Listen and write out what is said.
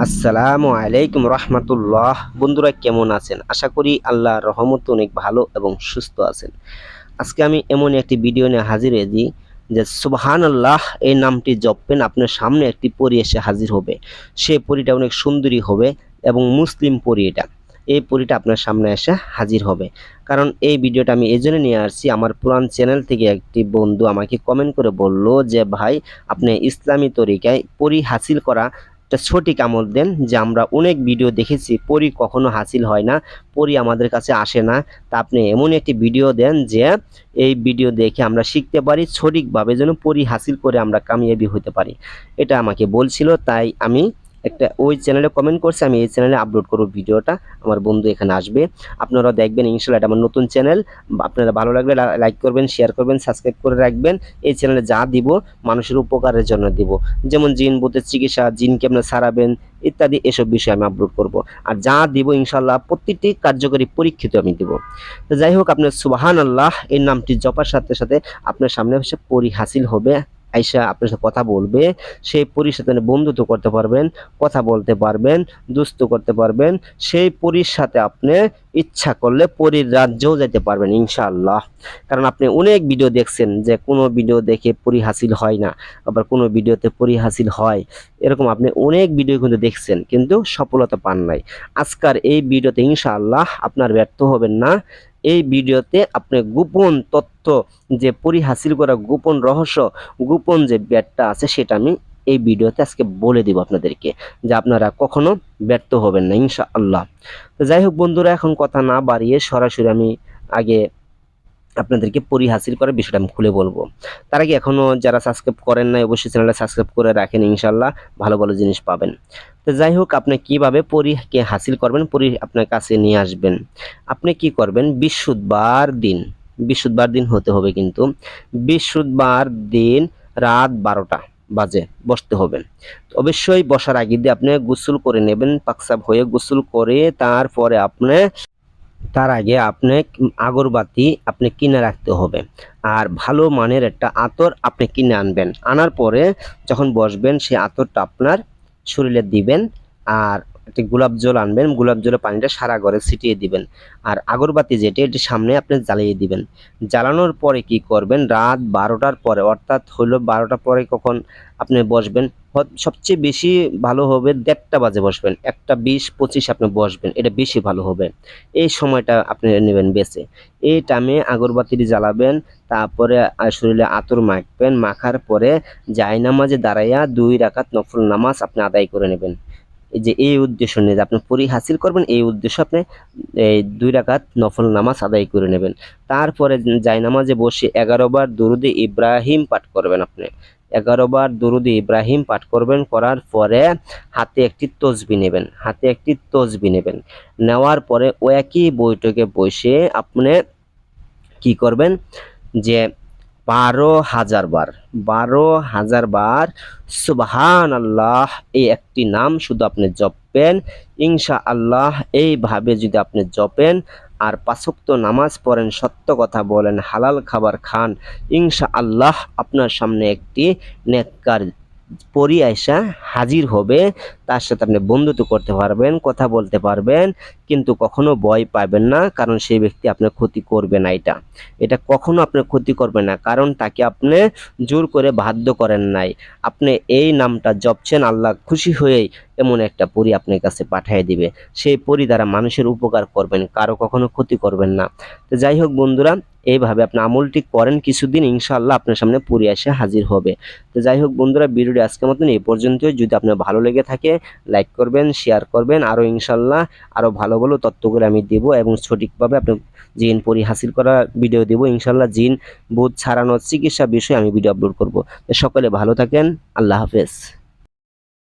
আসসালামু আলাইকুম রহমতুল্লাহ। বন্ধুরা কেমন আছেন? আশা করি আল্লাহর রহমত অনেক ভালো এবং সুস্থ আছেন। আজকে আমি এমন একটি ভিডিও নিয়ে হাজির হয়েছি যে সুবহান আল্লাহ এই নামটি জপবেন, আপনার সামনে একটি পরি এসে হাজির হবে। সে পরিটা অনেক সুন্দরী হবে এবং মুসলিম পরি এটা। এই পরিটা আপনার সামনে এসে হাজির হবে। কারণ এই ভিডিওটা আমি এই জন্য নিয়ে আসছি, আমার পুরান চ্যানেল থেকে একটি বন্ধু আমাকে কমেন্ট করে বলল যে, ভাই, আপনি ইসলামী তরিকায় পরি হাসিল করা একটা সঠিক আমল দেন যে আমরা অনেক ভিডিও দেখেছি, পরি কখনো হাসিল হয় না, পরি আমাদের কাছে আসে না। তা আপনি এমন একটি ভিডিও দেন যে এই ভিডিও দেখে আমরা শিখতে পারি, সঠিকভাবে যেন পরি হাসিল করে আমরা কামিয়াবি হতে পারি। এটা আমাকে বলছিল, তাই আমি একটা, ওই চ্যানেলে কমেন্ট করছে, আমি এই চ্যানেলে আপলোড করব ভিডিওটা, আমার বন্ধু এখানে আসবে। আপনারা দেখবেন, ইনশাল্লাহ এটা আমার নতুন চ্যানেল আপনারা ভালো লাগলে লাইক করবেন শেয়ার করবেন সাবস্ক্রাইব করে রাখবেন। এই চ্যানেলে যা দিব, মানুষের উপকারের জন্য দিব। যেমন জিন বুথের চিকিৎসা জিনকে আপনার সারাবেন, ইত্যাদি এসব বিষয়ে আমি আপলোড করব। আর যা দিব, ইনশাল্লাহ প্রতিটি কার্যকরী পরীক্ষিত আমি দিব। তো যাই হোক, আপনার সুবাহান আল্লাহ এই নামটি জপার সাথে সাথে আপনার সামনে এসে পরি হাসিল হবে। আইসা আপনার সাথে কথা বলবে, সেই পরির সাথে বন্ধুত্ব করতে পারবেন, কথা বলতে পারবেন দুস্থ করতে পারবেন, সেই পরির সাথে আপনি ইচ্ছা করলে পরীর রাজ্যেও যেতে পারবেন ইনশাআল্লাহ। কারণ আপনি অনেক ভিডিও দেখছেন যে কোনো ভিডিও দেখে পরি হাসিল হয় না, আবার কোনো ভিডিওতে পরি হাসিল হয়। এরকম আপনি অনেক ভিডিও কিন্তু দেখছেন কিন্তু সফলতা পান নাই। আজকার এই ভিডিওতে ইনশাআল্লাহ আপনার ব্যর্থ হবেন না। এই ভিডিওতে আপনি গোপন তথ্য যে পরি হাসিল করা গোপন রহস্য, গোপন যে ব্যাটটা আছে সেটা আমি এই ভিডিওতে আজকে বলে দিব আপনাদেরকে যে আপনারা কখনো ব্যর্থ হবেন না, ইনশাআল্লাহ। তো যাই হোক বন্ধুরা, এখন কথা না বাড়িয়ে সরাসরি আমি আগে আপনাদেরকে পরি হাসিল করার বিষয়টা আমি খুলে বলব। তার আগে এখনও যারা সাবস্ক্রাইব করেন নাই, অবশ্যই চ্যানেলটা সাবস্ক্রাইব করে রাখেন ইনশাল্লাহ ভালো ভালো জিনিস পাবেন। তো যাই হোক, আপনি কীভাবে পরীকে হাসিল করবেন, পরি আপনার কাছে নিয়ে আসবেন? আপনি কি করবেন? বৃহস্পতিবার দিন বৃহস্পতিবার দিন হতে হবে কিন্তু বৃহস্পতিবার দিন রাত বারোটা বাজে, বসতে হবে। অবশ্যই বসার আগে দিয়ে আপনি গোসল করে নেবেন পাকসাব হয়ে গোসল করে তারপরে আপনি তার আগে আপনি আগরবাতি আপনি কিনে রাখতে হবে। আর ভালো মানের একটা আতর আপনি কিনে আনবেন। আনার পরে যখন বসবেন সেই আতরটা আপনার শরীরে দিবেন। আর একটি গোলাপ জল আনবেন, গোলাপ জলের পানিটা সারা ঘরে ছিটিয়ে দিবেন। আর আগরবাতি যেটি, এটি সামনে আপনি জ্বালিয়ে দিবেন। জ্বালানোর পরে কি করবেন? রাত বারোটার পরে, অর্থাৎ হলো বারোটার পরে কখন আপনি বসবেন? সবচেয়ে বেশি ভালো হবে দেড়টা বাজে বসবেন। একটা বিশ পঁচিশ আপনি বসবেন, এটা বেশি ভালো হবে। এই সময়টা আপনি নেবেন বেছে এই টাইমে আগরবাতিটি জ্বালাবেন, তারপরে শরীরে আতর মাখবেন। মাখার পরে জায়নামাজে দাঁড়াইয়া দুই রাকাত নফল নামাজ আপনি আদায় করে নেবেন। যে এই উদ্দেশ্য নিয়ে যে আপনি পরি হাসিল করবেন, এই উদ্দেশ্য আপনি, এই দুই রাকাত নফল নামাজ আদায় করে নেবেন। তারপরে জায়নামাজে বসে এগারো বার দরুদে ইব্রাহিম পাঠ করবেন আপনি। এগারো বার দরুদে ইব্রাহিম পাঠ করবেন, করার পরে হাতে একটি তসবি নেবেন, হাতে একটি তসবি নেবেন। নেওয়ার পরে ও একই বৈঠকে বসে আপনি কি করবেন? যে বারো হাজার বার। বারো হাজার বার সুবহান আল্লাহ এই একটি নাম শুধু আপনি জপেন ইনশা আল্লাহ এইভাবে যদি আপনি জপেন আর পাঁচক্ত নামাজ পড়েন, সত্য কথা বলেন, হালাল খাবার খান ইনশা আল্লাহ আপনার সামনে একটি নেককার পরি আয়সা হাজির হবে। তার সাথে আপনি বন্ধুত্ব করতে পারবেন, কথা বলতে পারবেন, কিন্তু কখনো ভয় পাবেন না, কারণ সেই ব্যক্তি আপনার ক্ষতি করবে না এটা। এটা কখনো আপনার ক্ষতি করবে না, কারণ তাকে আপনি জোর করে বাধ্য করেন নাই। আপনি এই নামটা জপছেন, আল্লাহ খুশি হয়েই এমন একটা পরি আপনার কাছে পাঠিয়ে দিবে। সেই পরি দ্বারা মানুষের উপকার করবেন, কারও কখনো ক্ষতি করবেন না। তো যাই হোক বন্ধুরা, এইভাবে আপনি আমলটি করেন, কিছুদিন ইনশাআল্লাহ আপনার সামনে পরি এসে হাজির হবে। তো যাই হোক বন্ধুরা, ভিডিওটি আজকের মতন এই পর্যন্তই। যদি আপনার ভালো লেগে থাকে লাইক করবেন শেয়ার করবেন আরও ইনশাল্লাহ আরও ভালো ভালো তত্ত্বগুলো আমি দেবো এবং সঠিকভাবে আপনি জিন পরি হাসিল করা ভিডিও দেবো। ইনশাল্লাহ জিন বুধ ছাড়ানোর চিকিৎসা বিষয়ে আমি ভিডিও আপলোড করব। সকলে ভালো থাকেন, আল্লাহ হাফেজ।